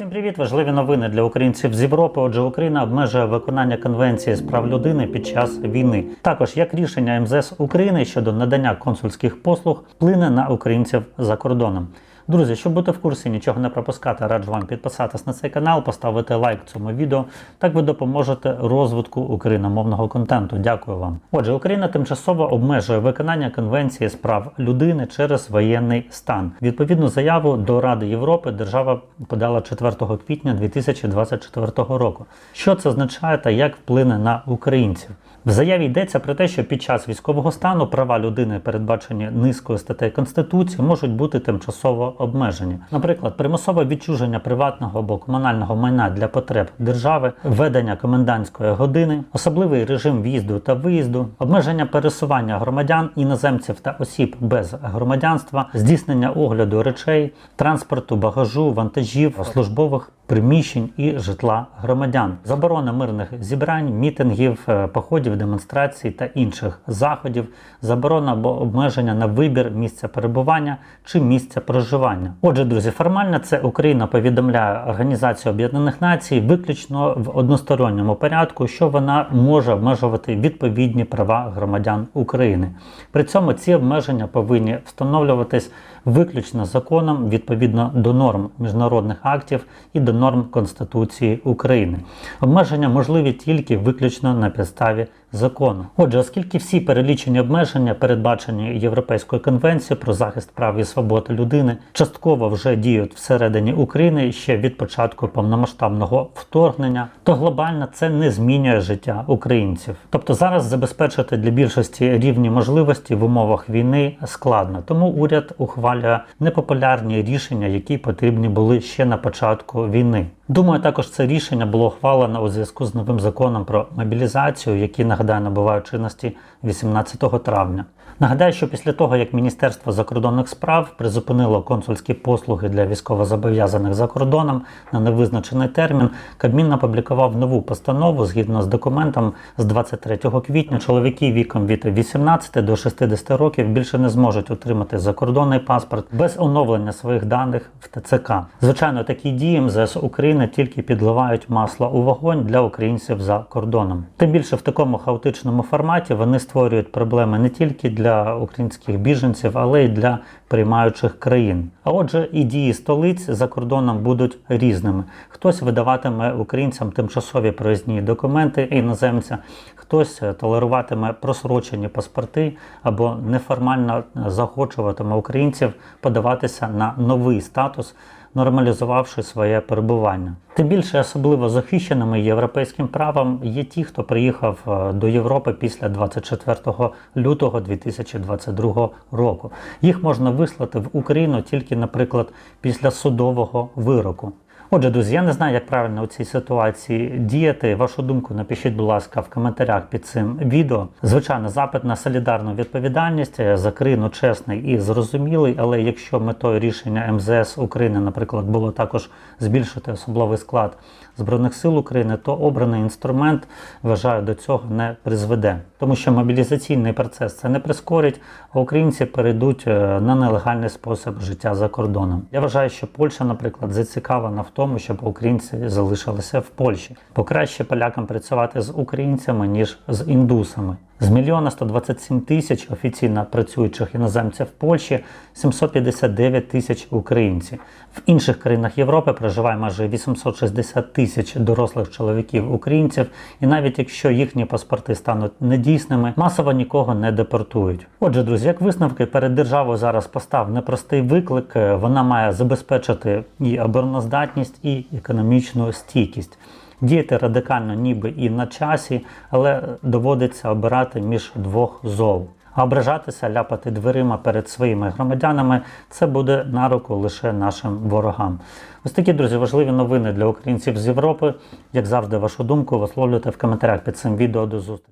Всім привіт! Важливі новини для українців з Європи. Отже, Україна обмежує виконання конвенції з прав людини під час війни. Також як рішення МЗС України щодо надання консульських послуг вплине на українців за кордоном. Друзі, щоб бути в курсі, нічого не пропускати, раджу вам підписатись на цей канал, поставити лайк цьому відео. Так ви допоможете розвитку україномовного контенту. Дякую вам. Отже, Україна тимчасово обмежує виконання конвенції з прав людини через воєнний стан. Відповідну заяву до Ради Європи держава подала 4 квітня 2024 року. Що це означає та як вплине на українців? В заяві йдеться про те, що під час військового стану права людини, передбачені низкою статей Конституції, можуть бути тимчасово обмежені. Наприклад, примусове відчуження приватного або комунального майна для потреб держави, введення комендантської години, особливий режим в'їзду та виїзду, обмеження пересування громадян, іноземців та осіб без громадянства, здійснення огляду речей, транспорту, багажу, вантажів, службових приміщень і житла громадян, заборона мирних зібрань, мітингів, е, походів, демонстрацій та інших заходів, заборона або обмеження на вибір місця перебування чи місця проживання. Отже, друзі, формально це Україна повідомляє Організацію Об'єднаних Націй виключно в односторонньому порядку, що вона може обмежувати відповідні права громадян України. При цьому ці обмеження повинні встановлюватись виключно законом відповідно до норм міжнародних актів і до норм Конституції України. Обмеження можливі тільки виключно на підставі закону. Отже, оскільки всі перелічені обмеження, передбачені Європейською конвенцією про захист прав і свобод людини, частково вже діють всередині України ще від початку повномасштабного вторгнення, то глобально це не змінює життя українців. Тобто зараз забезпечити для більшості рівні можливості в умовах війни складно. Тому уряд ухвалює непопулярні рішення, які потрібні були ще на початку війни. Думаю, також це рішення було ухвалено у зв'язку з новим законом про мобілізацію, який нагадаю набуває чинності 18 травня. Нагадаю, що після того, як Міністерство закордонних справ призупинило консульські послуги для військовозобов'язаних за кордоном на невизначений термін, Кабмін опублікував нову постанову згідно з документом з 23 квітня. Чоловіки віком від 18 до 60 років більше не зможуть отримати закордонний паспорт без оновлення своїх даних в ТЦК. Звичайно, такі дії МЗС України тільки підливають масло у вогонь для українців за кордоном. Тим більше в такому хаотичному форматі вони створюють проблеми не тільки для українських біженців, але й для приймаючих країн. А отже, і дії столиць за кордоном будуть різними. Хтось видаватиме українцям тимчасові проїзні документи іноземця, хтось толеруватиме просрочені паспорти або неформально захочуватиме українців подаватися на новий статус нормалізувавши своє перебування. Тим більше особливо захищеними європейським правом є ті, хто приїхав е, до Європи після 24 лютого 2022 року. Їх можна вислати в Україну тільки, наприклад, після судового вироку. Отже, друзі, я не знаю, як правильно у цій ситуації діяти. Вашу думку напишіть, будь ласка, в коментарях під цим відео. Звичайно, запит на солідарну відповідальність за країну чесний і зрозумілий, але якщо метою рішення МЗС України, наприклад, було також збільшити особливий склад Збройних сил України, то обраний інструмент, вважаю, до цього не призведе, тому що мобілізаційний процес це не прискорить, а українці перейдуть е, на нелегальний спосіб життя за кордоном. Я вважаю, що Польща, наприклад, зацікавлена в тому, щоб українці залишилися в Польщі, бо краще полякам працювати з українцями ніж з індусами. З мільйона 127 тисяч офіційно працюючих іноземців в Польщі 759 тисяч українців. В інших країнах Європи проживає майже 860 тисяч дорослих чоловіків українців, і навіть якщо їхні паспорти стануть недійсними, масово нікого не депортують. Отже, друзі, як висновки перед державою зараз постав непростий виклик. Вона має забезпечити і обороноздатність, і економічну стійкість. Діяти радикально ніби і на часі, але доводиться обирати між двох зол. А ображатися, ляпати дверима перед своїми громадянами це буде на руку лише нашим ворогам. Ось такі друзі, важливі новини для українців з Європи. Як завжди, вашу думку висловлюйте в коментарях під цим відео. До зустрічі.